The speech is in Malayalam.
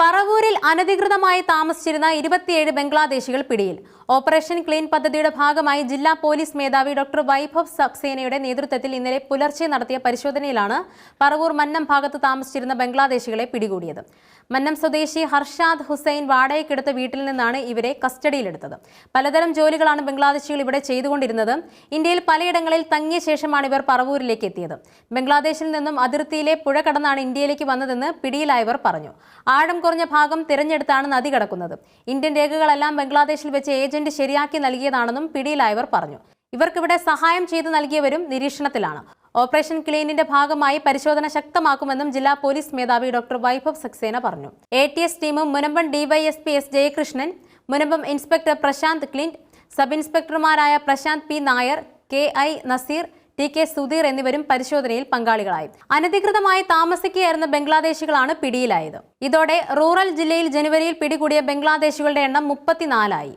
പറവൂരിൽ അനധികൃതമായി താമസിച്ചിരുന്ന ഇരുപത്തിയേഴ് ബംഗ്ലാദേശികൾ പിടിയിൽ. ഓപ്പറേഷൻ ക്ലീൻ പദ്ധതിയുടെ ഭാഗമായി ജില്ലാ പോലീസ് മേധാവി ഡോക്ടർ വൈഭവ് സക്സേനയുടെ നേതൃത്വത്തിൽ ഇന്നലെ പുലർച്ചെ നടത്തിയ പരിശോധനയിലാണ് പറവൂർ മന്നം ഭാഗത്ത് താമസിച്ചിരുന്ന ബംഗ്ലാദേശികളെ പിടികൂടിയത്. മന്നം സ്വദേശി ഹർഷാദ് ഹുസൈൻ വാടകയ്ക്കെടുത്ത വീട്ടിൽ നിന്നാണ് ഇവരെ കസ്റ്റഡിയിലെടുത്തത്. പലതരം ജോലികളാണ് ബംഗ്ലാദേശികൾ ഇവിടെ ചെയ്തുകൊണ്ടിരുന്നത്. ഇന്ത്യയിൽ പലയിടങ്ങളിൽ തങ്ങിയ ശേഷമാണ് ഇവർ പറവൂരിലേക്ക് എത്തിയത്. ബംഗ്ലാദേശിൽ നിന്നും അതിർത്തിയിലെ പുഴ കടന്നാണ് ഇന്ത്യയിലേക്ക് വന്നതെന്ന് പിടിയിലായവർ പറഞ്ഞു. ആഴം കുറഞ്ഞ ഭാഗം തിരഞ്ഞെടുത്താണ് നദി കടക്കുന്നത്. ഇന്ത്യൻ രേഖകളെല്ലാം ബംഗ്ലാദേശിൽ വെച്ച് ഏജന്റ് ശരിയാക്കി നൽകിയതാണെന്നും പിടിയിലായവർ പറഞ്ഞു. ഇവർക്കിവിടെ സഹായം ചെയ്തു നൽകിയവരും നിരീക്ഷണത്തിലാണ്. ഓപ്പറേഷൻ ക്ലീനിന്റെ ഭാഗമായി പരിശോധന ശക്തമാക്കുമെന്നും ജില്ലാ പോലീസ് മേധാവി ഡോക്ടർ വൈഭവ് സക്സേന പറഞ്ഞു. എ ടി എസ് ടീമും Munambam DySP S Jayakrishnan Munambam inspector Prashanth Clint sub ഇൻസ്പെക്ടർമാരായ Prashanth P Nair K I Naseer T K Sudheer എന്നിവരും പരിശോധനയിൽ പങ്കാളികളായി. അനധികൃതമായി താമസിക്കുകയായിരുന്ന ബംഗ്ലാദേശികളാണ് പിടിയിലായത്. ഇതോടെ റൂറൽ ജില്ലയിൽ ജനുവരിയിൽ പിടികൂടിയ ബംഗ്ലാദേശികളുടെ എണ്ണം മുപ്പത്തിനാലായി.